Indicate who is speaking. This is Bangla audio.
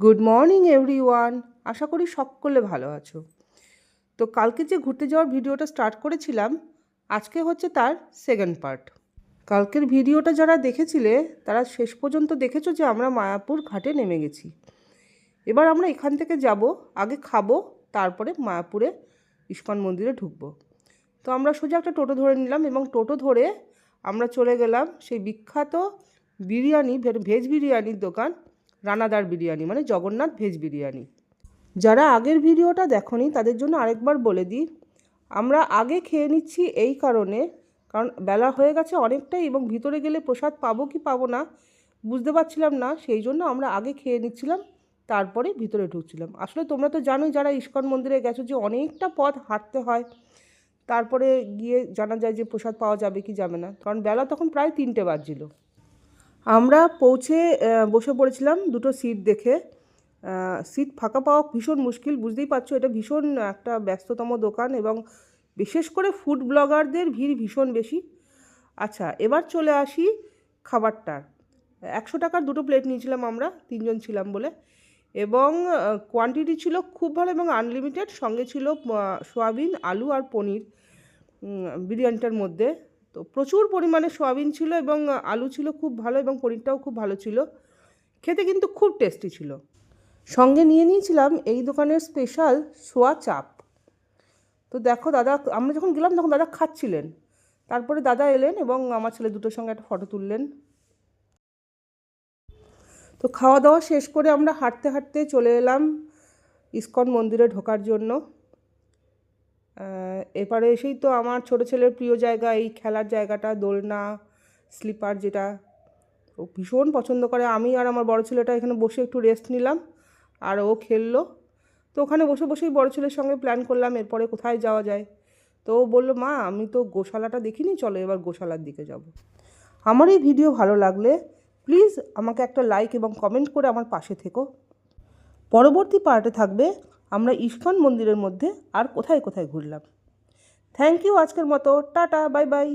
Speaker 1: গুড মর্নিং এভরি ওয়ান আশা করি সকলে ভালো আছো। তো কালকে যে ঘুরতে যাওয়ার ভিডিওটা স্টার্ট করেছিলাম, আজকে হচ্ছে তার সেকেন্ড পার্ট কালকের ভিডিওটা যারা দেখেছিলে, তারা শেষ পর্যন্ত দেখেছ যে আমরা মায়াপুর ঘাটে নেমে গেছি। এবার আমরা এখান থেকে যাব, আগে খাব, তারপরে মায়াপুরে ইস্কন মন্দিরে ঢুকবো। তো আমরা সোজা একটা টোটো ধরে নিলাম এবং টোটো ধরে আমরা চলে গেলাম সেই বিখ্যাত বিরিয়ানি, ভেজ বিরিয়ানির দোকান রানাদার বিরিয়ানি মানে জগন্নাথ ভেজ বিরিয়ানি। যারা আগের ভিডিওটা দেখনি, তাদের জন্য আরেকবার বলে দিই, আমরা আগে খেয়ে নিচ্ছি এই কারণে, কারণ বেলা হয়ে গেছে অনেকটাই এবং ভিতরে গেলে প্রসাদ পাবো কি পাবো না, বুঝতে পারছিলাম না, সেই জন্য আমরা আগে খেয়ে নিচ্ছিলাম, তারপরে ভিতরে ঢুকছিলাম। আসলে তোমরা তো জানোই, যারা ইস্কন মন্দিরে গেছো যে অনেকটা পথ হাঁটতে হয়, তারপরে গিয়ে জানা যায় যে প্রসাদ পাওয়া যাবে কি যাবে না, কারণ বেলা তখন প্রায় তিনটে বাজছিল। আমরা পৌঁছে বসে পড়েছিলাম দুটো সিট দেখে। সিট ফাঁকা পাওয়া ভীষণ মুশকিল, বুঝতেই পারছ এটা ভীষণ একটা ব্যস্ততম দোকান এবং বিশেষ করে ফুড ব্লগারদের ভিড় ভীষণ বেশি। আচ্ছা এবার চলে আসি খাবারটার। একশো টাকার দুটো প্লেট নিয়েছিলাম আমরা, তিনজন ছিলাম বলে। এবং কোয়ান্টিটি ছিল খুব ভালো এবং আনলিমিটেড সঙ্গে ছিল সোয়াবিন, আলু আর পনির বিরিয়ানিটার মধ্যে। তো প্রচুর পরিমাণে সয়াবিন ছিল এবং আলু ছিল খুব ভালো এবং পনিরটাও খুব ভালো ছিল। খেতে কিন্তু খুব টেস্টি ছিল। সঙ্গে নিয়ে নিয়েছিলাম এই দোকানের স্পেশাল সোয়া চাপ। তো দেখো দাদা, আমরা যখন গেলাম তখন দাদা খাচ্ছিলেন। তারপরে দাদা এলেন এবং আমার ছেলে দুটোর সঙ্গে একটা ফটো তুললেন। তো খাওয়া দাওয়া শেষ করে আমরা হাঁটতে হাঁটতে চলে এলাম ইস্কন মন্দিরে ঢোকার জন্য। এপারে এসেই তো আমার ছোটো ছেলের প্রিয় জায়গা, এই খেলার জায়গাটা, দোলনা, স্লিপার যেটা ও ভীষণ পছন্দ করে। আমি আর আমার বড় ছেলেটা এখানে বসে একটু রেস্ট নিলাম আর ও খেললো। তো ওখানে বসে বসেই বড় ছেলের সঙ্গে প্ল্যান করলাম এরপরে কোথায় যাওয়া যায়। তো ও বলল, মা, আমি তো গোশালাটা দেখিনি, চলো এবার গোশালার দিকে যাব। আমার এই ভিডিও ভালো লাগলে প্লিজ আমাকে একটা লাইক এবং কমেন্ট করে আমার পাশে থেকো। পরবর্তী পার্টে থাকবে আমরা ইস্কন মন্দিরের মধ্যে আর কোথায় কোথায় ঘুরলাম। থ্যাংক ইউ আজকের মতো। Tata bye bye